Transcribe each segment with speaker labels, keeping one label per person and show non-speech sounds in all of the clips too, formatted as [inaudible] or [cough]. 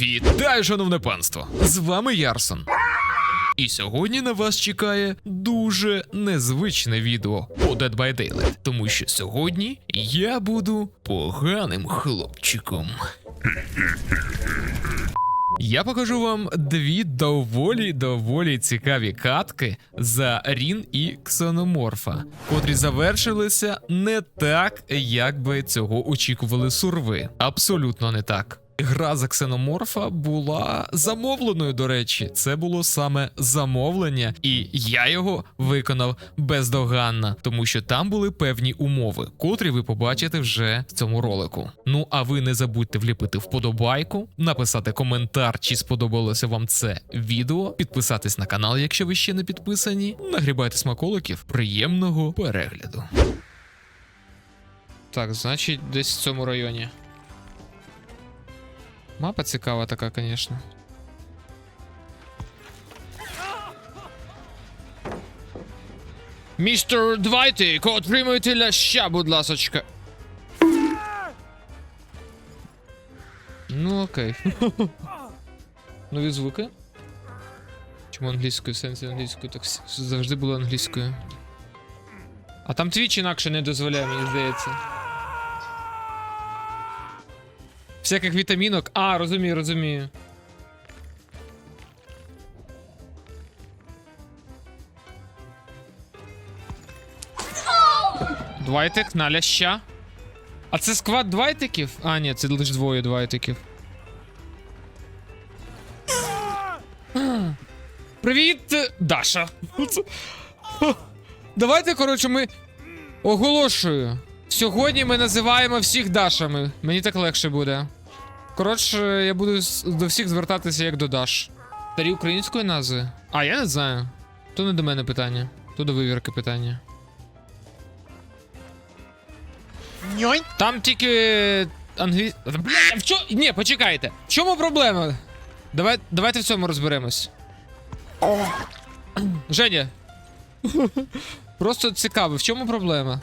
Speaker 1: Вітаю, шановне панство! З вами Ярсон. І сьогодні на вас чекає дуже незвичне відео по Dead by Daylight, тому що сьогодні я буду поганим хлопчиком. Я покажу вам дві доволі доволі цікаві катки за Рін і Ксеноморфа, котрі завершилися не так, як би цього очікували сурви. Абсолютно не так. Гра за ксеноморфа була замовленою, до речі, це було саме замовлення, і я його виконав бездоганно, тому що там були певні умови, котрі ви побачите вже в цьому ролику. Ну а ви не забудьте вліпити вподобайку, написати коментар, чи сподобалося вам це відео, підписатись на канал, якщо ви ще не підписані. Нагрібайте смаколиків. Приємного перегляду. Так, значить, десь в цьому районі. Мапа цікава така, звісно. Містер Двайтик, отримуйте ляща, будь ласочка. Ну окей. Нові звуки. Чому англійською? В сенсі англійською так завжди було англійською. А там твіч інакше не дозволяє, мені здається. Всяких вітамінок. А, розумію, розумію. Двайтик на ляща. А це сквад двайтиків? А, ні, це лише двоє двайтиків. Привіт, Даша. Давайте, коротше, ми. Оголошую. Сьогодні ми називаємо всіх Дашами. Мені так легше буде. Коротше, я буду до всіх звертатися як до Даш. Старі української назви? А, я не знаю. То не до мене питання, то до вивірки питання.
Speaker 2: Ньонь.
Speaker 1: Там тільки англі... Бля, в чо... Ні, почекайте. В чому проблема? Давай, давайте в цьому розберемось. Женя. Просто цікаво, в чому проблема?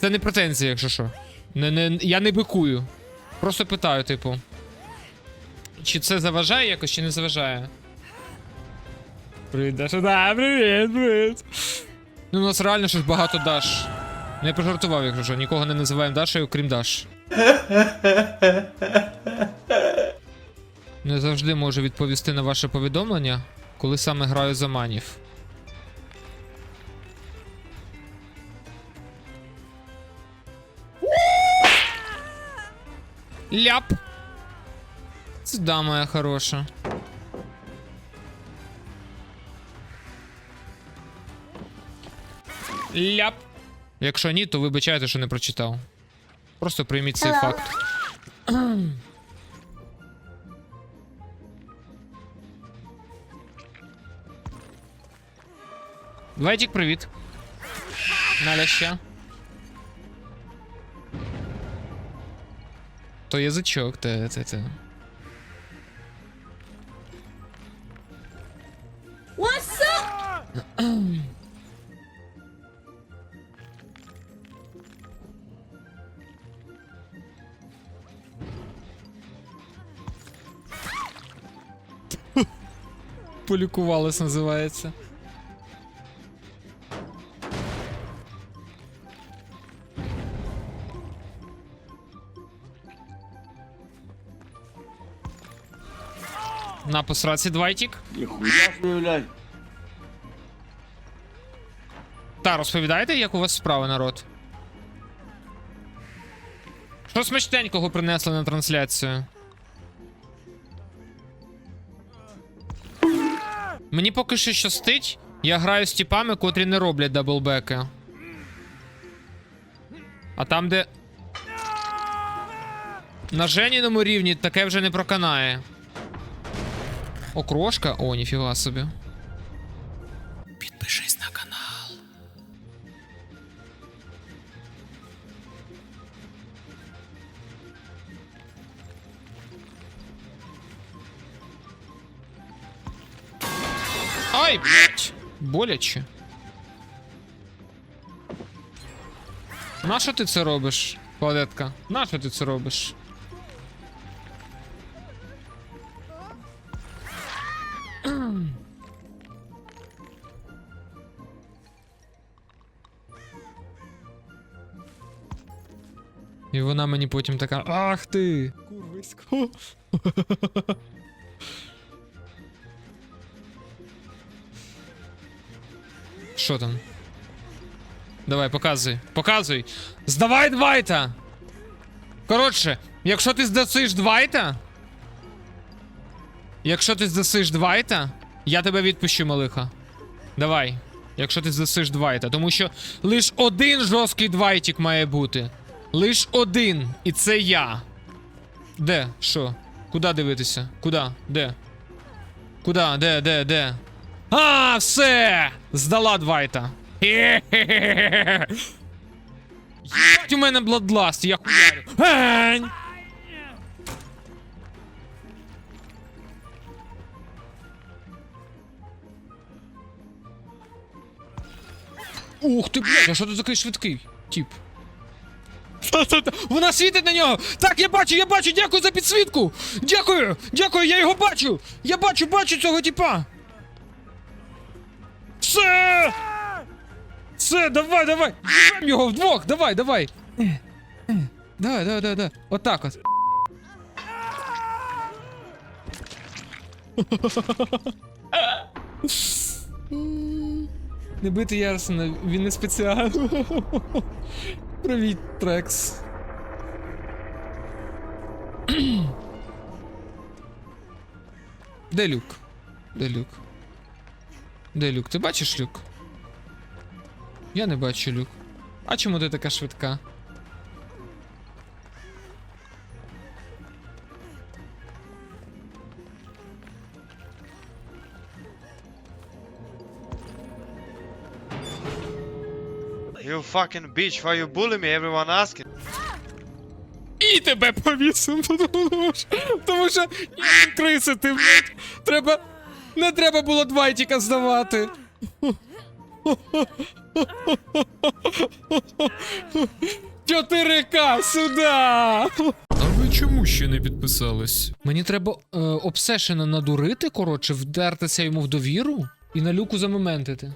Speaker 1: Це не претензія, якщо що. Не, не, я не бикую. Просто питаю, типу. Чи це заважає якось, чи не заважає? Привіт, Даша. Да, привіт, привіт. Ну, у нас реально щось багато Даш. Я пожартував, якщо що, нікого не називаємо Дашею, крім Даш. Не завжди можу відповісти на ваше повідомлення, коли саме граю за манів. Ляп. Сюда, моя хороша. Ляп. Якщо ні, то вибачайте, що не прочитав. Просто прийміть цей
Speaker 2: Hello.
Speaker 1: факт. Вайтік, привіт. Наля ще. То язычок, то это, это.
Speaker 2: What's up?
Speaker 1: Полікувалась называется. На посраці двайтік.
Speaker 3: Ніхуя.
Speaker 1: Та, розповідайте, як у вас справи, народ. Що смачненького принесли на трансляцію? Мені поки що щастить. Я граю з тіпами, котрі не роблять даблбеки. А там, де. На Женіному рівні таке вже не проканає. Окрошка? О, ніфіга собі. Підпишись на канал. Ай, блядь! Боляче. Нащо ти це робиш, Кладетка? Нащо ти це робиш? І вона мені потім така. Ах ти! Курвисько. Що там? Давай, показуй. Показуй. Здавай Двайта! Коротше, якщо ти здасиш Двайта. Якщо ти здасиш Двайта, я тебе відпущу, малиха. Давай. Якщо ти здасиш Двайта. Тому що лиш один жорсткий Двайтік має бути. Лиш один. І це я. Де? Що? Куда дивитися? Куда? Де? Куда? Де, де, де? А, все! Здала Двайта. Єбать, у мене бладласт, я хуярю. Ух ти, блядь, а що ти такий швидкий? Тіп. Вона світить на нього! Так, я бачу, я бачу, дякую за підсвітку! Дякую! Дякую, я його бачу! Я бачу, бачу цього тіпа! Все! Все, давай, давай! Їбем його вдвох! Давай, давай! Давай, давай, давай, давай. Отак от. Не бити Ярсона, він не спеціально. Привіт, Трекс. Де люк? Де люк? Де люк? Ти бачиш люк? Я не бачу люк. А чому ти така швидка?
Speaker 3: You fucking bitch, why you bully me? Everyone asking.
Speaker 1: І тебе повісимо, [laughs] тому що, тому що ні, криси ти, блядь. Треба. Не треба було двайтіка здавати. Чотири к сюди! А ви чому ще не підписались? Мені треба е, обсешена надурити, коротше, вдертися йому в довіру і на люку замоментити.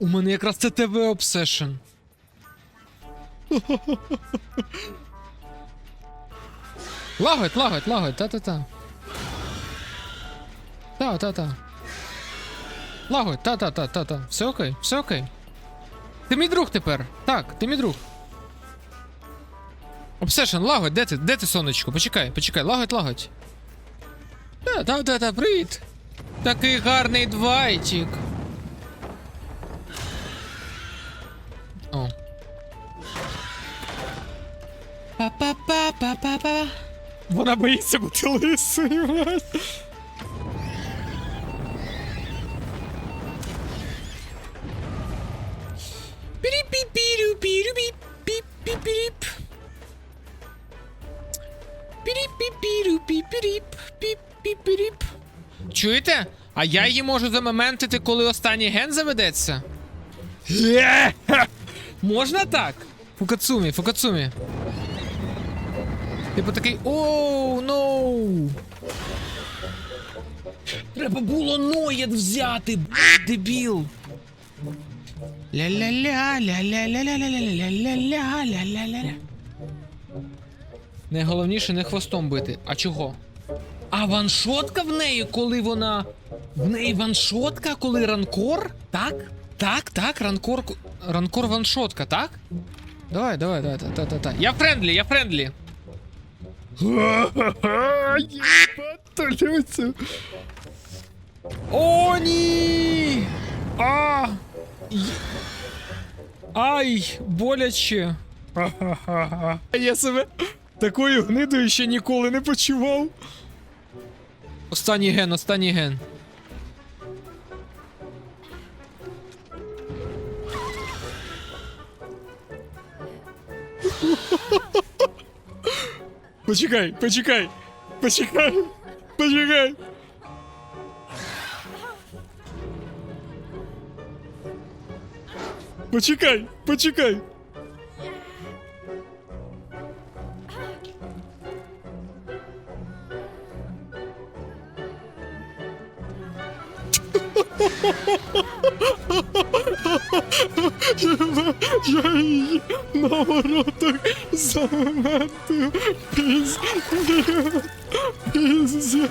Speaker 1: У мене якраз це ТВ обсешен. Лагодь, лагодь, лагодь, та-та-та. Та-та-та. Лагодь, та-та-та-та-та. Все окей, все окей. Ти мій друг тепер. Так, ти мій друг. Обсешен, лагодь, де ти? Де ти, сонечко? Почекай, почекай, лагодь, лагодь. Та, та, та, та, привіт. Такий гарний двайтік. О. Па-па-па-па-па-па. Вона боїться бути лисою, блядь. Чуєте? А я її можу замементити, коли останній ген заведеться? Можна так? Фукацумі, Фукацумі. Типу такий оу, ноу. Треба було ноєт взяти, дебіл. Ля-ля-ля, ля-ля-ля-ля-ля-ля-ля-ля-ля, ля-ля-ля. Найголовніше не хвостом бити. А чого? А ваншотка в неї, коли вона. В неї ваншотка, коли ранкор? Так? Так, так, ранкор. Ранкор ваншотка, так? Давай, давай, давай, та, та, та, та. Я френдлі, я френдлі. О, ні! А! Ай, боляче. [laughs] Я себе такою гнидою ще ніколи не почував. Останній ген, останній ген. Почекай, почекай, почекай, почекай. Почекай, почекай. воротах заметую. Пізня. Пізня.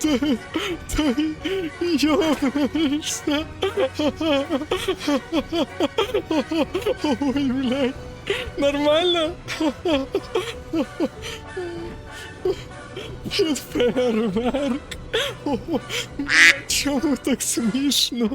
Speaker 1: Ти, ти йобнешся. Ой, блядь. Нормально? Під фейерверк. О, Чому так смішно?